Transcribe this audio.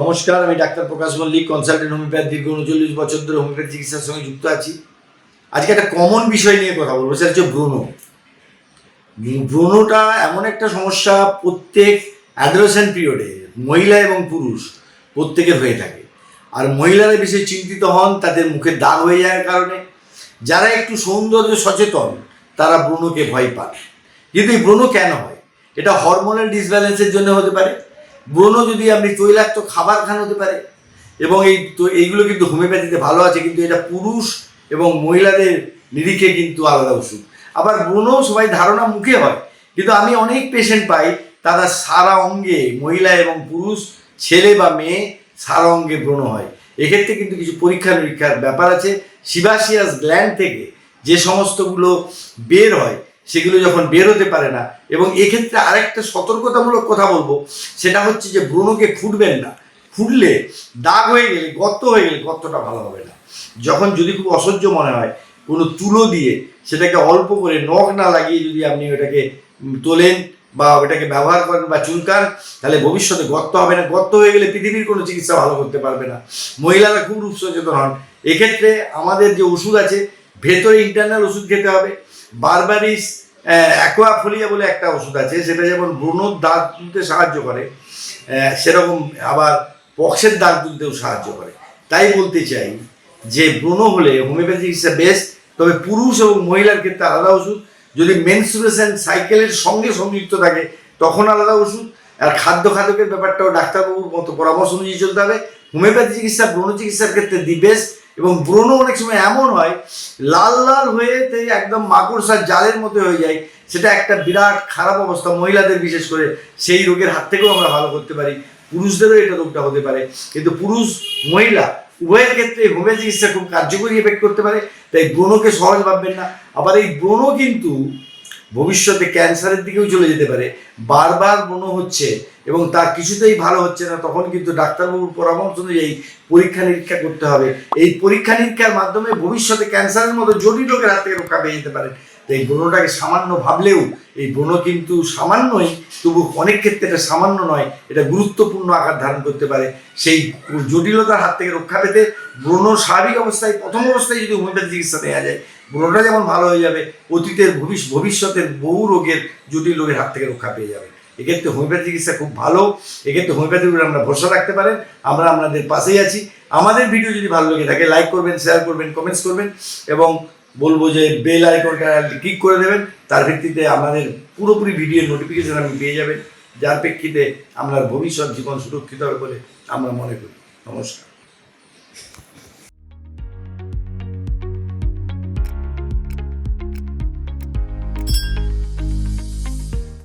নমস্কার, আমি doctor Prakash Mallick consultant homoeopath দীর্ঘ উনচল্লিশ বছর ধরে হোমিওপ্যাথি চিকিৎসার সঙ্গে যুক্ত আছি। আজকে একটা কমন বিষয় নিয়ে কথা বলব, সেটা হচ্ছে ব্রণ ব্রণটা এমন একটা সমস্যা প্রত্যেক অ্যাডোলেসেন্ট পিরিয়ডে মহিলা এবং পুরুষ প্রত্যেকের হয়ে থাকে। আর মহিলারা বেশি চিন্তিত হন, তাদের মুখে দাগ হয়ে যাওয়ার কারণে। যারা একটু সৌন্দর্য সচেতন, তারা ব্রণকে ভয় পান। কিন্তু এই ব্রণ কেন হয়? এটা হরমোনাল ডিসব্যালেন্সের জন্য হতে পারে। ব্রণ যদি আপনি তৈলাক্ত খাবার খান হতে পারে, এবং এই তো এইগুলো কিন্তু হোমিওপ্যাথিতে ভালো আছে, কিন্তু এটা পুরুষ এবং মহিলাদের নিরিখে কিন্তু আলাদা ওষুধ। আবার ব্রণ সবাই ধারণা মুখে হয়, কিন্তু আমি অনেক পেশেন্ট পাই, তারা সারা অঙ্গে মহিলা এবং পুরুষ, ছেলে বা মেয়ে সারা অঙ্গে ব্রণ হয়। এক্ষেত্রে কিন্তু কিছু পরীক্ষা নিরীক্ষার ব্যাপার আছে। সিবাসিয়াস গ্ল্যান্ড থেকে যে সমস্তগুলো বের হয় সেগুলো যখন বের হতে পারে না। এবং এক্ষেত্রে আরেকটা সতর্কতামূলক কথা বলব, সেটা হচ্ছে যে ব্রণকে ফুটবেন না। ফুটলে দাগ হয়ে গেলে, গর্ত হয়ে গেলে গর্তটা ভালো হবে না। যখন যদি খুব অসহ্য মনে হয়, কোনো তুলো দিয়ে সেটাকে অল্প করে নখ না লাগিয়ে যদি আপনি ওটাকে তোলেন বা ওটাকে ব্যবহার করেন বা চুলকান, তাহলে ভবিষ্যতে গর্ত হবে না। গর্ত হয়ে গেলে পৃথিবীর কোনো চিকিৎসা ভালো করতে পারবে না। মহিলারা খুব রূপ সচেতন হন। এক্ষেত্রে আমাদের যে ওষুধ আছে, ভেতরে ইন্টারনাল ওষুধ খেতে হবে। বারবারিস অ্যাকোয়াফোলিয়া বলে একটা ওষুধ আছে, সেটা যেমন ব্রণর দাগ তুলতে সাহায্য করে সেরকম আবার পক্সের দাগ তুলতেও সাহায্য করে। তাই বলতে চাই যে ব্রণ হলে হোমিওপ্যাথি চিকিৎসা বেস্ট তবে পুরুষ এবং মহিলার ক্ষেত্রে আলাদা ওষুধ। যদি মেনসুরেশন সাইকেলের সঙ্গে সংযুক্ত থাকে, তখন আলাদা ওষুধ। আর খাদ্য খাদকের ব্যাপারটাও ডাক্তারবাবুর মতো পরামর্শ অনুযায়ী চলতে হবে। হোমিওপ্যাথি চিকিৎসা ব্রণ চিকিৎসার ক্ষেত্রে দি বেস্ট এবং ব্রণ অনেক সময় এমন হয়, লাল লাল হয়ে একদম মাকড়সার জালের মতো হয়ে যায়। সেটা একটা বিরাট খারাপ অবস্থা, মহিলাদের বিশেষ করে সেই রোগের হাত থেকেও আমরা ভালো করতে পারি, পুরুষদেরও এটা রোগটা হতে পারে। কিন্তু পুরুষ, মহিলা, উভয়ের ক্ষেত্রে হোমিও চিকিৎসা খুব কার্যকরী এফেক্ট করতে পারে, তাই ব্রণকে সহজ ভাববেন না। আবার এই ব্রণ কিন্তু ভবিষ্যতে ক্যান্সারের দিকেও চলে যেতে পারে। বারবার ব্রণ হচ্ছে এবং তার কিছুতেই ভালো হচ্ছে না, তখন কিন্তু ডাক্তারবাবুর পরামর্শ অনুযায়ী পরীক্ষা নিরীক্ষা করতে হবে। এই পরীক্ষা নিরীক্ষার মাধ্যমে ভবিষ্যতে ক্যান্সারের মতো জটিল রোগের হাত থেকে রক্ষা পেয়ে যেতে পারেন তো এই ব্রণটাকে সামান্য ভাবলেও, এই ব্রণ কিন্তু সামান্যই তবু অনেক ক্ষেত্রে এটা সামান্য নয়, এটা গুরুত্বপূর্ণ আকার ধারণ করতে পারে। সেই জটিলতার হাত থেকে রক্ষা পেতে ব্রণ স্বাভাবিক অবস্থায়, প্রথম অবস্থায় যদি হোমিওপ্যাথি চিকিৎসা নেওয়া যায়, ব্রণটা যেমন ভালো হয়ে যাবে, অতীতের ভবিষ্য ভবিষ্যতের বহু রোগের জটিল রোগের হাত থেকে রক্ষা পেয়ে যাবে। এক্ষেত্রে হোমিওপ্যাথি চিকিৎসা খুব ভালো। এক্ষেত্রে হোমিওপ্যাথির উপরে আমরা ভরসা রাখতে পারেন আমরা আপনাদের পাশেই আছি। আমাদের ভিডিও যদি ভালো লেগে থাকে লাইক করবেন শেয়ার করবেন কমেন্টস করবেন এবং বলব যে বেল আইকনটা ক্লিক করে দেবেন। তার ভিত্তিতে আমাদের পুরোপুরি ভিডিওর নোটিফিকেশন আপনি পেয়ে যাবেন। যার প্রেক্ষিতে আপনার ভবিষ্যৎ জীবন সুরক্ষিত হবে বলে আমরা মনে করি। নমস্কার।